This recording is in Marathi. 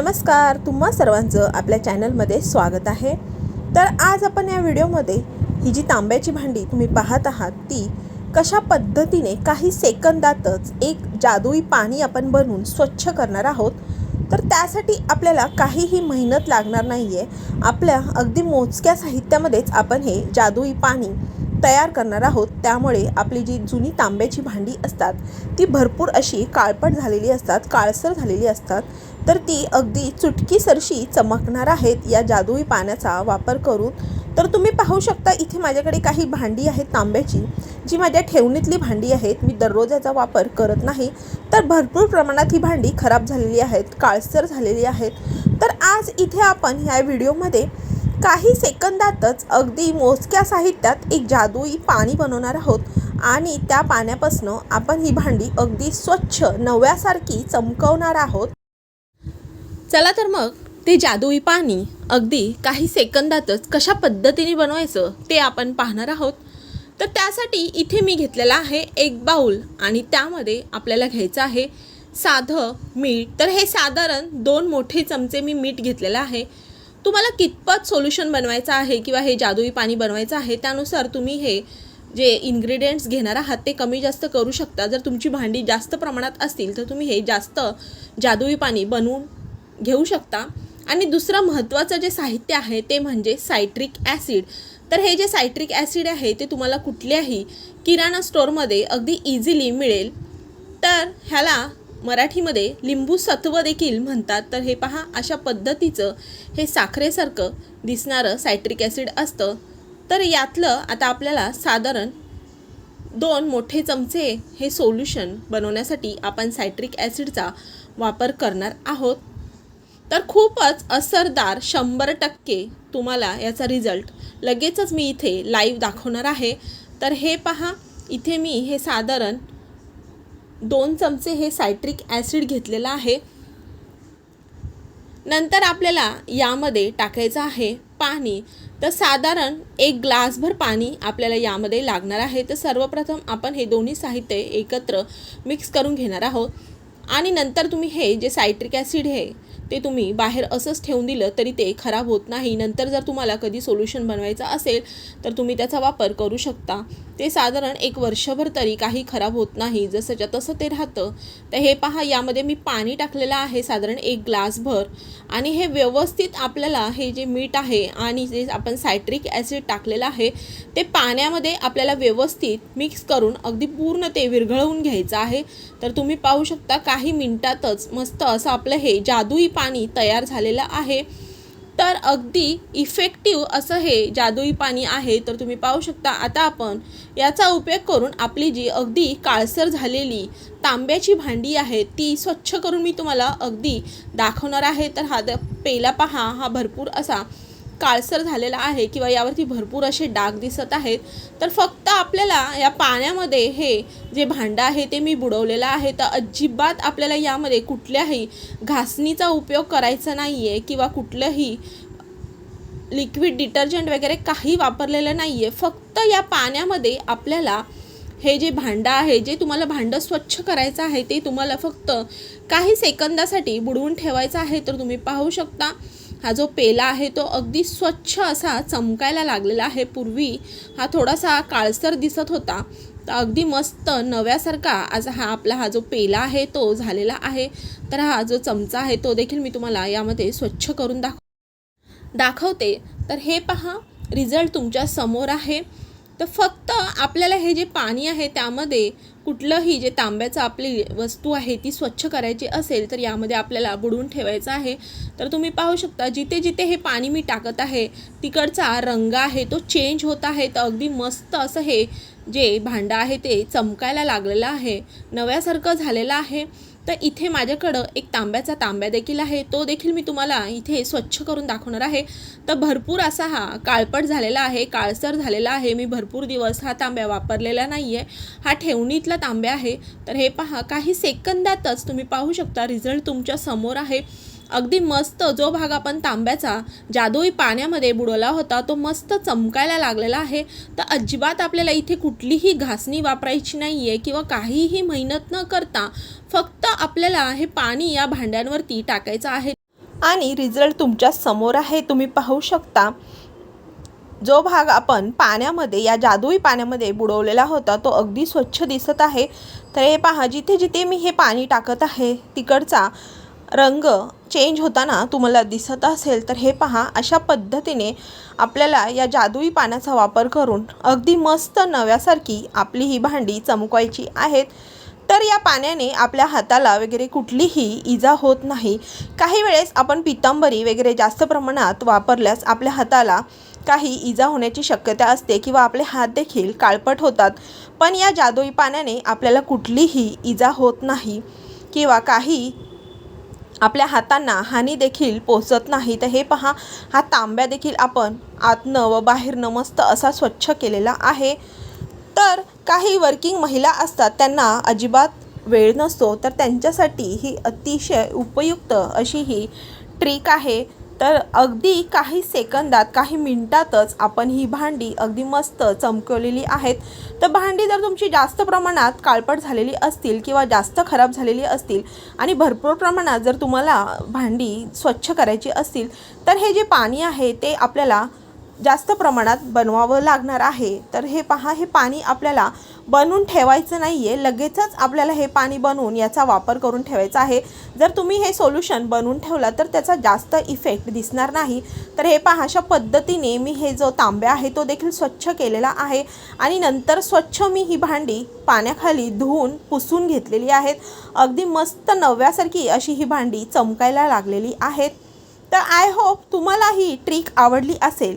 नमस्कार तुम्हा सर्वांचं आपल्या चॅनलमध्ये स्वागत आहे. तर आज आपण या व्हिडिओमध्ये ही जी तांब्याची भांडी तुम्ही पाहत आहात ती कशा पद्धतीने काही सेकंदातच एक जादुई पाणी आपण बनवून स्वच्छ करणार आहोत तर त्यासाठी आपल्याला काहीही मेहनत लागणार नाही आहे आपल्या अगदी मोजक्या साहित्यामध्येच आपण हे जादुई पाणी तयार करणार आहोत त्यामुळे आपली जी जुनी तांब्याची भांडी असतात ती भरपूर अशी काळपट झालेली असतात काळसर झालेली असतात तर ती अगदी चुटकीसरशी चमकणार आहेत या जादुई पाण्याचा वापर करून. तर तुम्ही पाहू शकता इथे माझ्याकडे काही भांडी आहेत तांब्याची जी माझ्या ठेवणीतली भांडी आहेत मी दररोज याचा वापर करत नाही. तर भरपूर प्रमाणात ही भांडी खराब झालेली आहेत काळसर झालेली आहेत. तर आज इथे आपण ह्या व्हिडिओमध्ये काही सेकंदातच अगदी मोजक्या साहित्यात एक जादुई पाणी बनवणार आहोत. आणि त्या पाण्यापासनं आपण ही भांडी अगदी स्वच्छ नव्यासारखी चमकवणार आहोत. चला तर मग ते जादुई पाणी अगदी काही सेकंदातच कशा पद्धतीने बनवायचं ते आपण पाहणार आहोत. तर त्यासाठी इथे मी घेतलेला आहे एक बाऊल आणि त्यामध्ये आपल्याला घ्यायचं आहे साधं मीठ. तर हे साधारण दोन मोठे चमचे मी मीठ घेतलेलं आहे. तुम्हाला कितपत सोल्युशन बनवायचं आहे किंवा हे जादुई पाणी बनवायचं आहे? त्यानुसार तुम्ही हे जे इन्ग्रेडियंट्स घेणार आहात ते कमी जास्त करू शकता. जर तुमची भांडी जास्त प्रमाणात असतील तर तुम्ही हे जास्त जादुई पाणी बनवून घेऊ शकता. आणि दुसरं महत्त्वाचं जे साहित्य आहे ते म्हणजे सायट्रिक ॲसिड तर हे जे सायट्रिक ॲसिड आहे ते तुम्हाला कुठल्याही किराणा स्टोअरमध्ये अगदी इझिली मिळेल. तर ह्याला मराठीमध्ये लिंबू सत्व देखील म्हणतात. तर हे पहा अशा पद्धतीचं हे साखरेसारखं दिसणारं सायट्रिक ॲसिड असतं. तर यातलं आता आपल्याला साधारण दोन मोठे चमचे हे सोल्युशन बनवण्यासाठी आपण सायट्रिक ॲसिडचा वापर करणार आहोत. तर खूपच असरदार शंभर टक्के तुम्हाला याचा रिझल्ट लगेचच मी इथे लाईव्ह दाखवणार आहे. तर हे पहा इथे मी हे साधारण दोन चमचे हे सायट्रिक ॲसिड घेतलेलं आहे. नंतर आपल्याला यामध्ये टाकायचं आहे पाणी. तर साधारण एक ग्लासभर पाणी आपल्याला यामध्ये लागणार आहे. तर सर्वप्रथम आपण हे दोन्ही साहित्य एकत्र मिक्स करून घेणार आहोत. आणि नंतर तुम्ही हे जे सायट्रिक ॲसिड आहे ते तुम्ही बाहेर असंच ठेवून दिलं तरी ते खराब होत नाही. नंतर जर तुम्हाला कधी सोल्युशन बनवायचं असेल तर तुम्ही त्याचा वापर करू शकता. ते साधारण एक वर्षभर तरी काही खराब होत नाही. जसंच्या तसं ते राहतं. तर हे पहा यामध्ये मी पाणी टाकलेलं आहे साधारण एक ग्लासभर. आणि हे व्यवस्थित आपल्याला हे जे मीठ आहे आणि जे आपण सायट्रिक ॲसिड टाकलेलं आहे ते पाण्यामध्ये आपल्याला व्यवस्थित मिक्स करून अगदी पूर्ण ते विरघळवून घ्यायचं आहे. तर तुम्ही पाहू शकता काही मिनटातच मस्त असं आपलं हे जादुई पाणी तयार झालेलं आहे. तर अगदी इफेक्टिव्ह असं हे जादुई पाणी आहे तर तुम्ही पाहू शकता. आता आपण याचा उपयोग करून आपली जी अगदी काळसर झालेली तांब्याची भांडी आहे ती स्वच्छ करून मी तुम्हाला अगदी दाखवणार आहे. तर हा द- पेला पहा हा भरपूर असा काळसर झालेला आहे किंवा यावरती भरपूर असे डाग दिसत आहेत तर फक्त आपल्याला या पाण्यामध्ये हे जे भांडं आहे ते मी बुडवलेलं आहे. तर अजिबात आपल्याला यामध्ये कुठल्याही घासणीचा उपयोग करायचा नाही आहे किंवा कुठलंही लिक्विड डिटर्जंट वगैरे काही वापरलेलं नाही आहे फक्त या पाण्यामध्ये आपल्याला हे जे भांडं आहे जे तुम्हाला भांडं स्वच्छ करायचं आहे ते तुम्हाला फक्त काही सेकंदासाठी बुडवून ठेवायचं आहे तर तुम्ही पाहू शकता. हा जो पेला आहे तो अगदी स्वच्छ असा चमकायला लागलेला आहे. पूर्वी हा थोडासा काळसर दिसत होता. तर अगदी मस्त नव्यासारखा आज हा आपला हा जो पेला आहे तो झालेला आहे. तर हा जो चमचा आहे तो देखील मी तुम्हाला यामध्ये स्वच्छ करून दाखव दाखवते. तर हे पहा रिझल्ट तुमच्यासमोर आहे. तर फक्त आपल्याला हे जे पाणी आहे त्यामध्ये कुठलंही जे तांब्याचं आपली वस्तू आहे ती स्वच्छ करायची असेल तर यामध्ये आपल्याला बुडवून ठेवायचं आहे. तर तुम्ही पाहू शकता जिथे जिथे हे पाणी मी टाकत आहे तिकडचा रंग आहे तो चेंज होत आहे. तर अगदी मस्त असं हे जे भांडं आहे ते चमकायला लागलेलं आहे. नव्यासारखं झालेलं आहे. तर इथे माझ्याकडं एक तांब्याचा तांब्या देखील आहे. तो देखील मी तुम्हाला इथे स्वच्छ करून दाखवणार आहे. तर भरपूर असा हा काळपट झालेला आहे काळसर झालेला आहे. मी भरपूर दिवस हा तांब्या वापरलेला नाही आहे हा ठेवणीतला तांब्या आहे. तर हे पहा काही सेकंदातच तुम्ही पाहू शकता रिझल्ट तुमच्यासमोर आहे. अगदी मस्त जो भाग आपण तांब्याचा जादुई पाण्यामध्ये बुडवला होता तो मस्त चमकायला लागलेला आहे. तर अजिबात आपल्याला इथे कुठलीही घासणी वापरायची नाही आहे किंवा काहीही मेहनत न करता फक्त आपल्याला हे पाणी या भांड्यांवरती टाकायचं आहे. आणि रिझल्ट तुमच्यासमोर आहे तुम्ही पाहू शकता. जो भाग आपण पाण्यामध्ये या जादुई पाण्यामध्ये बुडवलेला होता तो अगदी स्वच्छ दिसत आहे. तर हे पहा जिथे जिथे मी हे पाणी टाकत आहे तिकडचा रंग चेंज होताना तुम्हाला दिसत असेल. तर हे पहा अशा पद्धतीने आपल्याला या जादुई पाण्याचा वापर करून अगदी मस्त नव्यासारखी आपली ही भांडी चमकवायची आहेत. तर या पाण्याने आपल्या हाताला वगैरे कुठलीही इजा होत नाही. काही वेळेस आपण पितांबरी वगैरे जास्त प्रमाणात वापरल्यास आपल्या हाताला काही इजा होण्याची शक्यता असते किंवा आपले हात देखील काळपट होतात. पण या जादुई पाण्याने आपल्याला कुठलीही इजा होत नाही किंवा काही आपल्या हातांना हानी देखील पोचत नाही. तर हे पहा हा तांब्या देखील आपण आतनं व बाहेरनं मस्त असा स्वच्छ केलेला आहे. तर काही वर्किंग महिला असतात त्यांना अजिबात वेळ नसतो. तर त्यांच्यासाठी ही अतिशय उपयुक्त अशी ही ट्रिक आहे. तर अगदी काही सेकंदात काही मिनटातच आपण ही भांडी अगदी मस्त चमकवलेली आहेत. तर भांडी जर तुमची जास्त प्रमाणात काळपट झालेली असतील किंवा जास्त खराब झालेली असतील आणि भरपूर प्रमाणात जर तुम्हाला भांडी स्वच्छ करायची असतील तर हे जे पाणी आहे ते आपल्याला जास्त प्रमाणात बनवावं लागणार आहे. तर हे पहा हे पाणी आपल्याला बनवून ठेवायचं नाही आहे लगेचच आपल्याला हे पाणी बनवून याचा वापर करून ठेवायचा आहे. जर तुम्ही हे सोल्युशन बनवून ठेवला तर त्याचा जास्त इफेक्ट दिसणार नाही. तर हे पहा अशा पद्धतीने मी हे जो तांब्या आहे तो देखील स्वच्छ केलेला आहे. आणि नंतर स्वच्छ मी ही भांडी पाण्याखाली धुवून पुसून घेतलेली आहेत. अगदी मस्त नव्यासारखी अशी ही भांडी चमकायला लागलेली आहेत. तर आय होप तुम्हाला ही ट्रिक आवडली असेल.